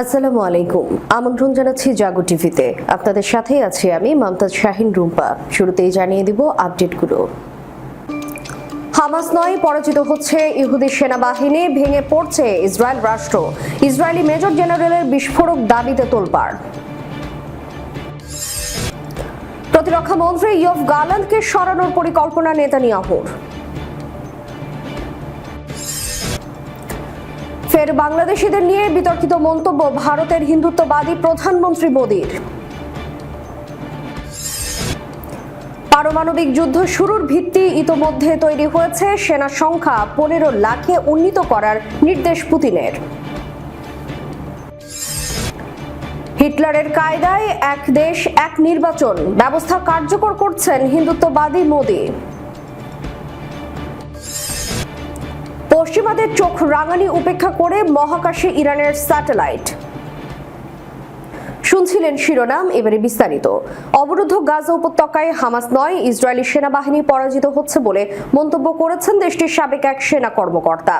আসসালামু আলাইকুম। আমন্ত্রণ জানাচ্ছি জাগো টিভিতে। আপনাদের সাথে আছি আমি মমতাজ শাহিন রুম্পা। শুরুতেই জানিয়ে দিব আপডেটগুলো। হামাস নয়, পরাজিত হচ্ছে ইহুদি সেনাবাহিনী, ভেঙে পড়ছে ইসরায়েল রাষ্ট্র। ইসরায়েলি মেজর জেনারেলের বিস্ফোরক দাবিতে তোলপাড়। প্রতিরক্ষা মন্ত্রী ইয়ফ গালান্ডকে সরানোর পরিকল্পনা নেতানিয়াহুর। ফের বাংলাদেশিদের নিয়ে বিতর্কিত মন্তব্য ভারতের হিন্দুত্ববাদী প্রধানমন্ত্রী মোদীর। পারমাণবিক যুদ্ধ শুরুর ভিত্তি ইতোমধ্যে তৈরি হয়েছে। সেনা সংখ্যা পনেরো লাখে উন্নীত করার নির্দেশ পুতিনের। হিটলারের কায়দায় এক দেশ, এক নির্বাচন ব্যবস্থা কার্যকর করছেন হিন্দুত্ববাদী মোদী। পশ্চিমাদের চোখ রাঙানি উপেক্ষা করে মহাকাশে ইরানের স্যাটেলাইট। শুনছিলেন শিরোনাম, এবারে বিস্তারিত। অবরুদ্ধ গাজা উপত্যকায় হামাস নয়, ইসরায়েলি সেনাবাহিনী পরাজিত হচ্ছে বলে মন্তব্য করেছেন দেশটির সাবেক এক সেনা কর্মকর্তা।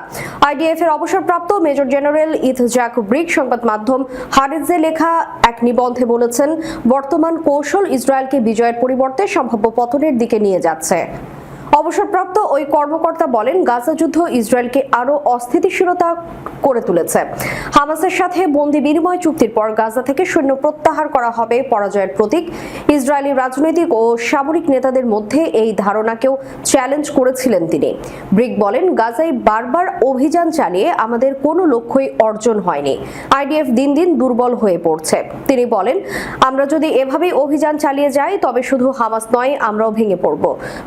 আইডিএফ এর অবসরপ্রাপ্ত মেজর জেনারেল ইথজাক ব্রিক সংবাদ মাধ্যম হারিজে লেখা এক নিবন্ধে বলেছেন, বর্তমান কৌশল ইসরায়েলকে বিজয়ের পরিবর্তে সম্ভাব্য পতনের দিকে নিয়ে যাচ্ছে। অবসরপ্রাপ্ত ওই কর্মকর্তা বলেন, গাজা যুদ্ধ ইসরায়েলকে আরও অস্থিতিশীলতা করে তুলেছে। হামাসের সাথে বন্দি বিনিময় চুক্তির পর গাজা থেকে সৈন্য প্রত্যাহার করা হবে পরাজয়ের প্রতীক। ইসরায়েলি রাজনৈতিক ও সামরিক নেতাদের মধ্যে এই ধারণাকেও চ্যালেঞ্জ করেছিলেন তিনি। ব্রিক বলেন, গাজায় বারবার অভিযান চালিয়ে আমাদের কোনো লক্ষ্যই অর্জন হয়নি। আইডিএফ দিন দিন দুর্বল হয়ে পড়ছে। তিনি বলেন, আমরা যদি এভাবেই অভিযান চালিয়ে যাই, তবে শুধু হামাস নয়, আমরাও ভেঙে পড়ব।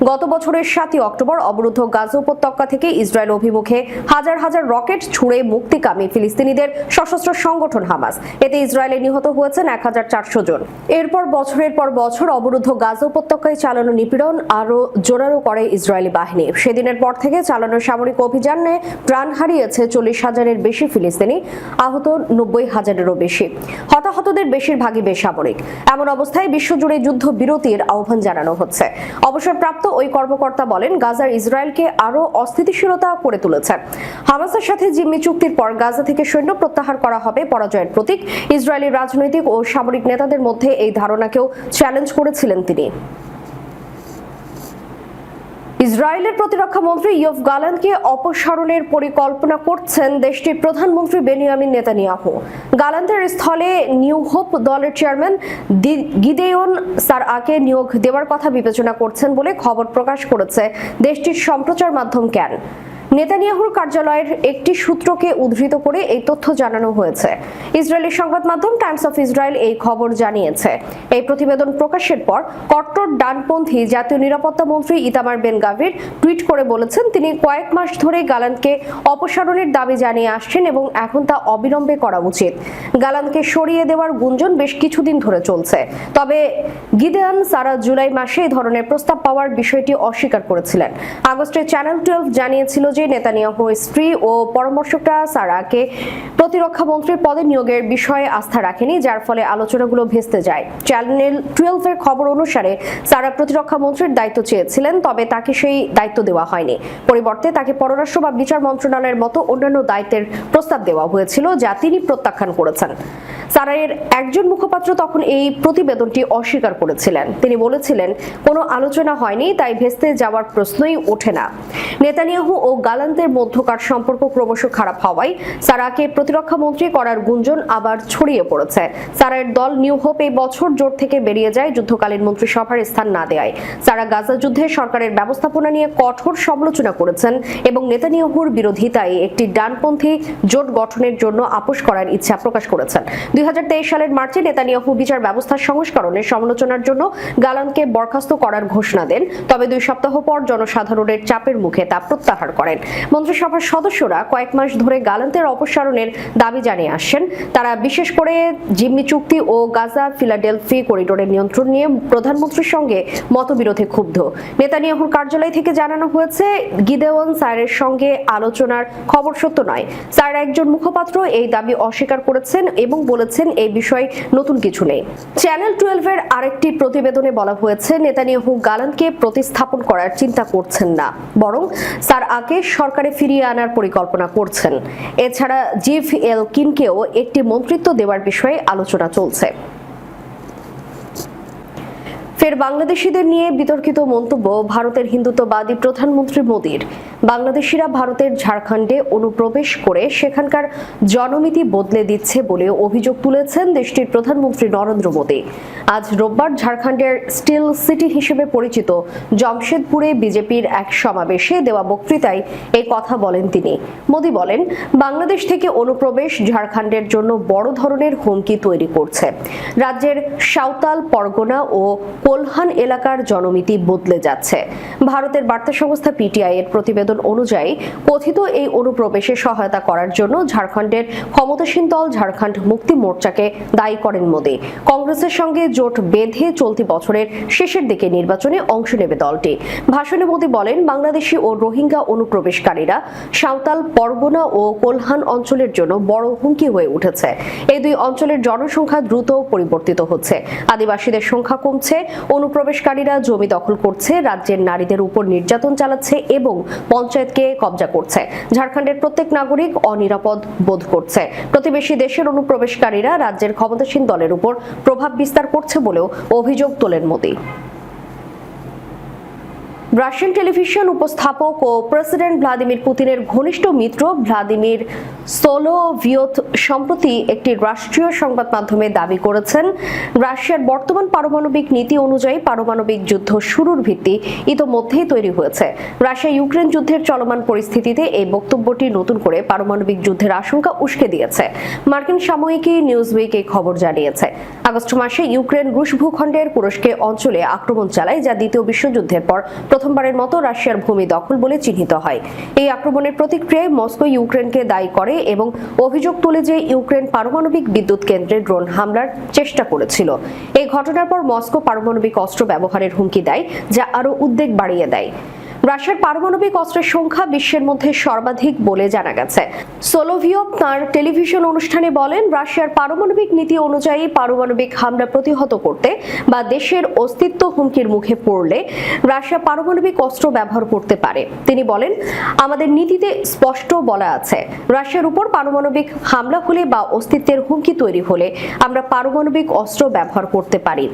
গত বছরের সাতই অক্টোবর অবরুদ্ধ গাজা উপত্যকা থেকে ইসরায়েল অভিমুখে হাজার হাজার রকেট ছুড়ে মুক্তিকামী ফিলিস্তিনিদের সশস্ত্র সংগঠন হামাস। এতে ইসরায়েলে নিহত হয়েছেন এক হাজার চারশো জন। এরপর বছরের পর বছর অবরুদ্ধ গাজা উপত্যকায় চালানো নিপীড়ন আরও জোরালো করে ইসরায়েলি বাহিনী। সেদিনের পর থেকে চালানো সামরিক অভিযানে প্রাণ হারিয়েছে চল্লিশ হাজারের বেশি ফিলিস্তিনি, আহত নব্বই হাজারেরও বেশি। হতাহতদের বেশিরভাগই বেসামরিক। এমন অবস্থায় বিশ্বজুড়ে যুদ্ধ বিরতির আহ্বান জানানো হচ্ছে। অবসরপ্রাপ্ত ওই কর্মকর্তা বলেন, গাজার ইসরায়েলকে আরও অস্থিতিশীলতা করে তুলেছে। হামাসের সাথে জিম্মি চুক্তির পর গাজা থেকে সৈন্য প্রত্যাহার করা হবে পরাজয়ের প্রতীক। ইসরায়েলি রাজনৈতিক ও সামরিক নেতাদের মধ্যে এই ধারণাকেও চ্যালেঞ্জ করেছিলেন তিনি। ইসরায়েলের প্রতিরক্ষা মন্ত্রী ইয়ফ গালানকে অপসারণের পরিকল্পনা করছেন দেশটির প্রধানমন্ত্রী বেনিয়ামিন নেতানিয়াহু। গালান্তের স্থলে নিউ হোপ দলের চেয়ারম্যান গিদেয়ন সার আকে নিয়োগ দেওয়ার কথা বিবেচনা করছেন বলে খবর প্রকাশ করেছে দেশটির সম্প্রচার মাধ্যম ক্যান। নেতানিয়াহুর কার্যালয়ের একটি সূত্রকে উদ্ধৃত করে এই তথ্য জানানো হয়েছে। ইসরায়েলি সংবাদ মাধ্যম টাইমস অফ ইসরায়েল এই খবর জানিয়েছে। এই প্রতিবেদন প্রকাশের পর কট্টর ডানপন্থী জাতীয় নিরাপত্তা মন্ত্রী ইতামার বেন গাভির টুইট করে বলেছেন, তিনি কয়েক মাস ধরে গালানকে অপসারণের দাবি জানিয়ে আসছেন এবং এখন তা অবিলম্বে করা উচিত। গালানকে সরিয়ে দেওয়ার গুঞ্জন বেশ কিছুদিন ধরে চলছে। তবে গিদেয়ান সারা জুলাই মাসে এই ধরনের প্রস্তাব পাওয়ার বিষয়টি অস্বীকার করেছিলেন। আগস্টে চ্যানেল টুয়েলভ জানিয়েছিল যে নেতানিয়াহুর স্ত্রী ও পরামর্শকরা সারাকে প্রতিরক্ষা মন্ত্রীর পদে নিয়োগের বিষয়ে আস্থা রাখেনি, যার ফলে আলোচনাগুলো ভেস্তে যায়। চ্যানেল টুয়েলভের খবর অনুসারে সারা প্রতিরক্ষা মন্ত্রীর দায়িত্ব চেয়েছিলেন, তবে তাকে সেই দায়িত্ব দেওয়া হয়নি। পরিবর্তে তাকে পররাষ্ট্র বা বিচার মন্ত্রণালয়ের মতো অন্যান্য দায়িত্বের প্রস্তাব দেওয়া হয়েছিল, যা তিনি প্রত্যাখ্যান করেছেন। সারাইয়ের একজন মুখপাত্র তখন এই প্রতিবেদনটি অস্বীকার করেছিলেন। তিনি বলেছিলেন, কোনো আলোচনা হয়নি, তাই ভেস্তে যাওয়ার প্রশ্নই ওঠে না। নেতানিয়াহু ও গালান্তের মধ্যকার সম্পর্ক ক্রমশ খারাপ হওয়ায় সারাকে প্রতিরক্ষা মন্ত্রী করার গুঞ্জন আবার ছড়িয়ে পড়েছে। সারায়ের দল নিউ হোপ এই বছর জোট থেকে বেরিয়ে যায়, যুদ্ধকালীন মন্ত্রিসভার স্থান না দেয় সারা গাজা যুদ্ধে সরকারের ব্যবস্থাপনা নিয়ে কঠোর সমালোচনা করেছেন এবং নেতানিয়াহুর বিরোধিতায় একটি ডানপন্থী জোট গঠনের জন্য আপোষ করার ইচ্ছা প্রকাশ করেছেন। দুই হাজার তেইশ সালের মার্চে নেতানিয়াহু বিচার ব্যবস্থার সংস্করণের সমালোচনার জন্য গালানকে বরখাস্ত করার ঘোষণা দেন, তবে দুই সপ্তাহ পর জনসাধারণের চাপের মুখে তা প্রত্যাহার করেন। মন্ত্রিসভার সদস্যরা কয়েক মাস ধরে গালান্তের অপসারণের দাবি জানিয়ে আসছেন। তারা বিশেষ করে জিম্মি চুক্তি ও গাজা ফিলাডেলফি করিডোরের নিয়ন্ত্রণ নিয়ে প্রধানমন্ত্রীর সঙ্গে মতবিরোধে ক্ষুব্ধ। নেতানিয়াহুর কার্যালয় থেকে জানানো হয়েছে গিদেওয়ান সাইরের সঙ্গে আলোচনার খবর সত্য নয়। স্যার একজন মুখপাত্র এই দাবি অস্বীকার করেছেন এবং বলেছেন এই বিষয়ে নতুন কিছু নেই। চ্যানেল টুয়েলভের আরেকটি প্রতিবেদনে বলা হয়েছে, নেতানিয়াহু গালানকে প্রতিস্থাপন করার চিন্তা করছেন না। বরং তার আগে সরকারে ফিরিয়ে আনার পরিকল্পনা করছেন। এছাড়া জিফ এল কিনকেও একটি মন্ত্রিত্ব দেওয়ার বিষয়ে আলোচনা চলছে। ফের বাংলাদেশিদের নিয়ে বিতর্কিত মন্তব্য ভারতের হিন্দুত্ববাদী প্রধানমন্ত্রী মোদীর। বাংলাদেশিরা ভারতের ঝাড়খণ্ডে অনুপ্রবেশ করে সেখানকার জনমিতি বদলে দিচ্ছে বলে অভিযোগ তুলেছেন দেশটির প্রধানমন্ত্রী নরেন্দ্র মোদী। আজ রোববার ঝাড়খণ্ডের স্টিল সিটি হিসেবে পরিচিত জমশেদপুরে বিজেপির এক সমাবেশে দেওয়া বক্তৃতায় এই কথা বলেন তিনি। মোদী বলেন, বাংলাদেশ থেকে অনুপ্রবেশ ঝাড়খণ্ডের জন্য বড় ধরনের হুমকি তৈরি করছে। রাজ্যের সাঁওতাল, পরগনা ও কোলহান এলাকার জনমিতি বদলে যাচ্ছে। ভারতের বার্তা সংস্থা পিটিআই এর প্রতিবেদন অনুযায়ী, কথিত এই অনুপ্রবেশে সহায়তা করার জন্য ঝাড়খণ্ডের ক্ষমতাসীন দল ঝাড়খণ্ড মুক্তি মোর্চাকে দায়ী করেন মোদী। কংগ্রেসের সঙ্গে জোট বেঁধে চলতি বছরের শেষের দিকে নির্বাচনে অংশ নেবে দলটি। ভাষণে মোদী বলেন, বাংলাদেশি ও রোহিঙ্গা অনুপ্রবেশকারীরা সাঁওতাল, পরগনা ও কোলহান অঞ্চলের জন্য বড় হুমকি হয়ে উঠেছে। এই দুই অঞ্চলের জনসংখ্যা দ্রুত পরিবর্তিত হচ্ছে। আদিবাসীদের সংখ্যা কমছে অনুপ্রবেশকারীরা জমি দখল করছে, রাজ্যের নারীদের উপর নির্যাতন চালাচ্ছে এবং পঞ্চায়েতকে কবজা করছে। ঝাড়খণ্ডের প্রত্যেক নাগরিক অনিরাপদ বোধ করছে। প্রতিবেশী দেশের অনুপ্রবেশকারীরা রাজ্যের ক্ষমতাসীন দলের উপর প্রভাব বিস্তার করছে বলেও অভিযোগ তোলেন মোদী। রাশিয়ান টেলিভিশন উপস্থাপক ও প্রেসিডেন্ট ভ্লাদিমির পুতিনের ঘনিষ্ঠ মিত্র ভ্লাদিমির সোলোভিয়ত সম্প্রতি একটি রাষ্ট্রীয় সংবাদ মাধ্যমে দাবি করেছেন, রাশিয়ার বর্তমান পারমাণবিক নীতি অনুযায়ী পারমাণবিক যুদ্ধ শুরুর ভিত্তি ইতোমধ্যেই তৈরি হয়েছে। রাশিয়া ইউক্রেন যুদ্ধের চলমান পরিস্থিতিতে এই বক্তব্যটি নতুন করে পারমাণবিক যুদ্ধের আশঙ্কা উস্কে দিয়েছে। মার্কিন সাময়িকী নিউজ উইক এই খবর জানিয়েছে। আগস্ট মাসে ইউক্রেন রুশ ভূখণ্ডের তুরস্কে অঞ্চলে আক্রমণ চালায়, যা দ্বিতীয় বিশ্বযুদ্ধের পর প্রথমবারের মতো রাশিয়ার ভূমি দখল বলে চিহ্নিত হয়। এই আক্রমণের প্রতিক্রিয়ায় মস্কো ইউক্রেনকে দায়ী করে এবং অভিযোগ তুলে যে ইউক্রেন পারমাণবিক বিদ্যুৎ কেন্দ্রে ড্রোন হামলার চেষ্টা করেছিল। এই ঘটনার পর মস্কো পারমাণবিক অস্ত্র ব্যবহারের হুমকি দেয়, যা আরও উদ্বেগ বাড়িয়ে দেয়। রাশিয়ার পারমাণবিক অস্ত্রের সংখ্যা বিশ্বের মধ্যে সর্বাধিক বলে জানা গেছে। সোলোভিয়ভ তার টেলিভিশন অনুষ্ঠানে বলেন, রাশিয়ার পারমাণবিক নীতি অনুযায়ী পারমাণবিক হামলা প্রতিহত করতে বা দেশের অস্তিত্ব হুমকির মুখে পড়লে রাশিয়া পারমাণবিক অস্ত্র ব্যবহার করতে পারে। তিনি বলেন, আমাদের নীতিতে স্পষ্ট বলা আছে, রাশিয়ার উপর পারমাণবিক হামলা হলে বা অস্তিত্বের হুমকি তৈরি হলে আমরা পারমাণবিক অস্ত্র ব্যবহার করতে পারি।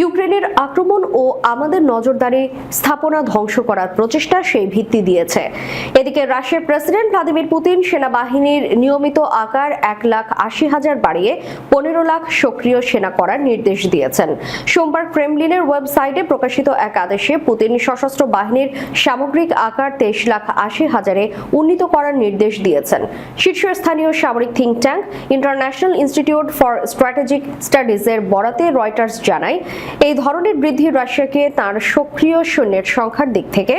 ইউক্রেনের আক্রমণ ও আমাদের নজরদারি স্থাপনা ধ্বংস করার প্রচেষ্টা সেই ভিত্তি দিয়েছে। এদিকে রাশিয়ার প্রেসিডেন্ট ভ্লাদিমির পুতিন সেনাবাহিনীর নিয়মিত আকার এক লাখ আশি হাজার বাড়িয়ে পনেরো লাখ সক্রিয় সেনা করার নির্দেশ দিয়েছেন। সোমবার ক্রেমলিনের ওয়েবসাইটে প্রকাশিত এক আদেশে পুতিন সশস্ত্র বাহিনীর সামগ্রিক আকার তেইশ লাখ আশি হাজারে উন্নীত করার নির্দেশ দিয়েছেন। শীর্ষস্থানীয় সামরিক think tank International Institute for Strategic স্টাডিজের বরাতে রয়টার্স জানায়, এই ধরনের বৃদ্ধি রাশিয়াকে তার সক্রিয় সৈন্যের সংখ্যার দিক থেকে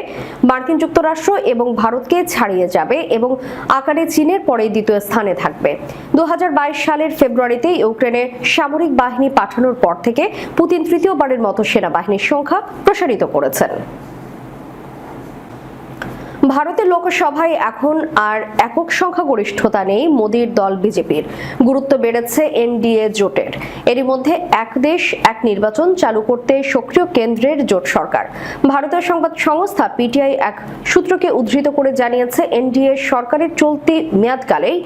মার্কিন যুক্তরাষ্ট্র এবং ভারতকে ছাড়িয়ে যাবে এবং আকারে চীনের পরে দ্বিতীয় স্থানে থাকবে। দু হাজার বাইশ সালের ফেব্রুয়ারিতে ইউক্রেনে সামরিক বাহিনী পাঠানোর পর থেকে পুতিন তৃতীয়বারের মতো সেনাবাহিনীর সংখ্যা প্রসারিত করেছেন। ভারতের লোকসভায় এখন আর একক সংখ্যাগরিষ্ঠতা নেই মোদীর দল বিজেপির। গুরুত্ব বেড়েছে এনডিএ জোটের। এরই মধ্যে এক দেশ, এক নির্বাচন চালু করতে সক্রিয় কেন্দ্রের জোট সরকার। ভারতের সংবাদ সংস্থা পিটিআই এক সূত্রকে উদ্ধৃত করে জানিয়েছে, এনডিএ সরকারের চলতি মেয়াদকালেই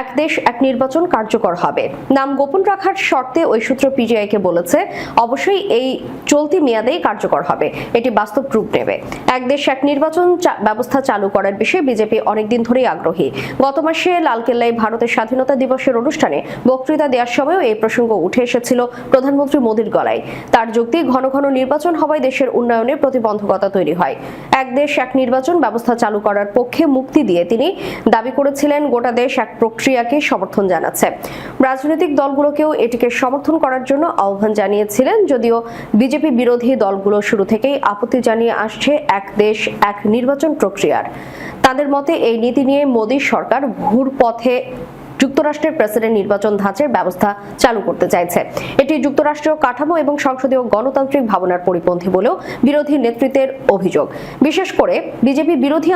এক দেশ এক নির্বাচন কার্যকর হবে। নাম গোপন রাখার শর্তে ওই সূত্র পিজিআইকে বলেছে, অবশ্যই এই চলতি মেয়াদেই কার্যকর হবে। এটি বাস্তব রূপ নেবে। এক দেশ এক নির্বাচন ব্যবস্থা চালু করার বিষয়ে বিজেপি অনেকদিন ধরেই আগ্রহী। গত মাসে লালকেল্লায় ভারতের স্বাধীনতা দিবসের অনুষ্ঠানে বক্তৃতা দেওয়ার সময়ও এই প্রসঙ্গ উঠে এসেছিল প্রধানমন্ত্রী মোদীর গলায়। তার যুক্তি, ঘন ঘন নির্বাচন হওয়ায় দেশের উন্নয়নে প্রতিবন্ধকতা তৈরি হয়। এক দেশ এক নির্বাচন ব্যবস্থা চালু করার পক্ষে মুক্তি দিয়ে তিনি দাবি করেছিলেন, গোটা দেশ এক প্রক্রিয়াকে সমর্থন জানাচ্ছে। রাজনৈতিক দলগুলোকেও এটিকে সমর্থন করার জন্য আহ্বান জানিয়েছিলেন, যদিও বিজেপি বিরোধী দলগুলো শুরু থেকেই আপত্তি জানিয়ে আসছে এক দেশ, এক নির্বাচন প্রক্রিয়ার। তাদের মতে, এই নীতি নিয়ে মোদী সরকার ভুর পথে যুক্তরাষ্ট্রের প্রেসিডেন্ট নির্বাচন ধাঁচের ব্যবস্থা চালু করতে চাইছে। এটি যুক্তরাষ্ট্রীয় কাঠামো এবং সংসদীয় গণতান্ত্রিক ভাবনার পরিপন্থী বলেও বিরোধী নেতৃত্বের অভিযোগ। বিশেষ করে বিজেপি বিরোধী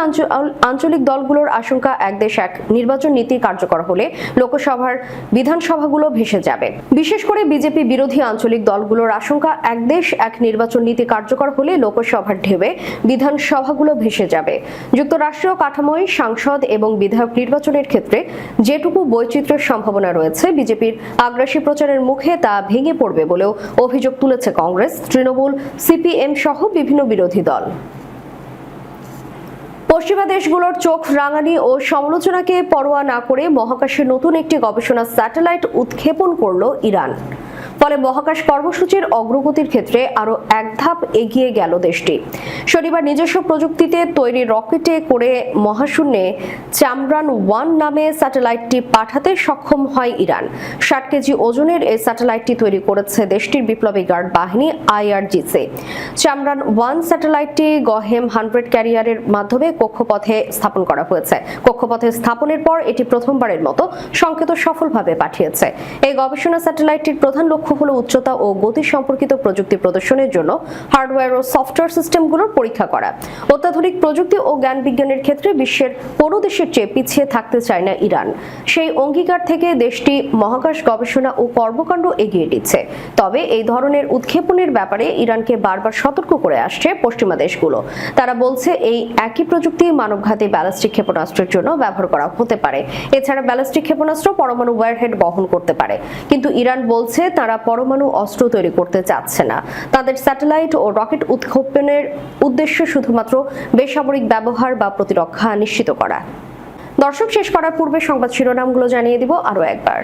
আঞ্চলিক দলগুলোর আশঙ্কা এক দেশ এক নির্বাচন নীতি কার্যকর হলে লোকসভার বিধানসভাগুলো ভেসে যাবে। বিশেষ করে বিজেপি বিরোধী আঞ্চলিক দলগুলোর আশঙ্কা এক দেশ এক নির্বাচন নীতি কার্যকর হলে লোকসভার ঢেবে বিধানসভাগুলো ভেসে যাবে। যুক্তরাষ্ট্রীয় কাঠামোয় সাংসদ এবং বিধায়ক নির্বাচনের ক্ষেত্রে যেটুকু বৈচিত্র্যের সম্ভাবনা রয়েছে। বিজেপির আগ্রাসী প্রচারের মুখে তা ভেঙে পড়বে বলেও অভিযোগ তুলেছে কংগ্রেস, তৃণমূল, সিপিএম সহ বিভিন্ন বিরোধী দল। পশ্চিমা দেশগুলোর চোখ রাঙানি ও সমালোচনাকে পরোয়া না করে মহাকাশে নতুন একটি গবেষণা স্যাটেলাইট উৎক্ষেপণ করল ইরান। ফলে মহাকাশ কর্মসূচির অগ্রগতির ক্ষেত্রে আরও এক ধাপ এগিয়ে গেল দেশটি। শনিবার নিজস্ব প্রযুক্তিতে তৈরি রকেটে করে মহাশূন্যে চামরান ওয়ান নামে স্যাটেলাইটটি পাঠাতে সক্ষম হয় ইরান। ষাট কেজি ওজনের এই স্যাটেলাইটটি তৈরি করেছে দেশটির বিপ্লবী গার্ড বাহিনী আইআরজিসি। চামরান ওয়ান স্যাটেলাইটটি গহেম হান্ড্রেড ক্যারিয়ারের মাধ্যমে কক্ষপথে স্থাপন করা হয়েছে। কক্ষপথে স্থাপনের পর এটি প্রথমবারের মতো সংকেত সফলভাবে পাঠিয়েছে। এই গবেষণা স্যাটেলাইটটির প্রধান লক্ষ্য হল উচ্চতা ও গতি সম্পর্কিত প্রযুক্তি প্রদর্শনের জন্য হার্ডওয়্যার ও সফটওয়্যার সিস্টেমগুলোর পরীক্ষা করা। অত্যাধুনিক প্রযুক্তি ও জ্ঞান বিজ্ঞানের ক্ষেত্রে বিশ্বের কোনো দেশের চেয়ে পিছিয়ে থাকতে চায় না ইরান। সেই অঙ্গীকার থেকে দেশটি মহাকাশ গবেষণা ও কর্মকাণ্ড এগিয়ে দিচ্ছে তবে এই ধরনের উৎক্ষেপণের ব্যাপারে ইরানকে বারবার সতর্ক করে আসছে পশ্চিমা দেশগুলো। তারা বলছে এই একই প্রযুক্তি মানবঘাতী ব্যালিস্টিক ক্ষেপণাস্ত্রের জন্য ব্যবহার করা হতে পারে। এছাড়া ব্যালিস্টিক ক্ষেপণাস্ত্র পরমাণু ওয়ারহেড বহন করতে পারে। কিন্তু ইরান বলছে তারা পরমাণু অস্ত্র তৈরি করতে চাচ্ছে না। তাদের স্যাটেলাইট ও রকেট উৎক্ষেপণের উদ্দেশ্য শুধুমাত্র বেসামরিক ব্যবহার বা প্রতিরক্ষা নিশ্চিত করা। দর্শক, শেষ করার পূর্বে সংবাদ শিরোনামগুলো জানিয়ে দিব আরও একবার।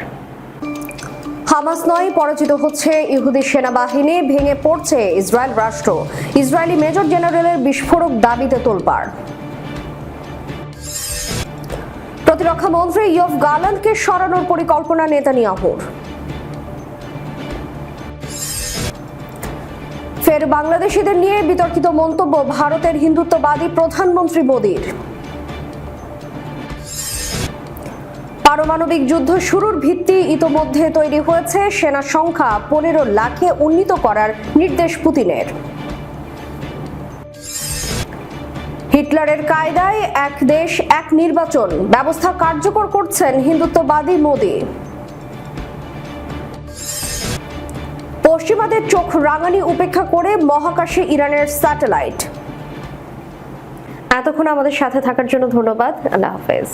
হামাস নয়, পরাজিত হচ্ছে ইহুদি সেনাবাহিনী, ভেঙে পড়ছে ইসরায়েল রাষ্ট্র। ইসরায়েলি মেজর জেনারেলের বিস্ফোরক দাবিতে তোলপাড়। প্রতিরক্ষা মন্ত্রী ইয়ফ গালান্ডকে সরানোর পরিকল্পনা নেতানিয়াহুর। ফের বাংলাদেশিদের নিয়ে বিতর্কিত মন্তব্য ভারতের হিন্দুত্ববাদী প্রধানমন্ত্রী মোদীর। পারমাণবিক যুদ্ধ শুরুর ভিত্তি ইতোমধ্যে তৈরি হয়েছে। সেনা সংখ্যা পনেরো লাখে উন্নীত করার নির্দেশ পুতিনের। হিটলারের কায়দায় এক দেশ, এক নির্বাচন ব্যবস্থা কার্যকর করছেন হিন্দুত্ববাদী মোদী। পশ্চিমাদের চোখ রাঙানি উপেক্ষা করে মহাকাশে ইরানের স্যাটেলাইট। এতক্ষণ আমাদের সাথে থাকার জন্য ধন্যবাদ। আল্লাহ হাফেজ।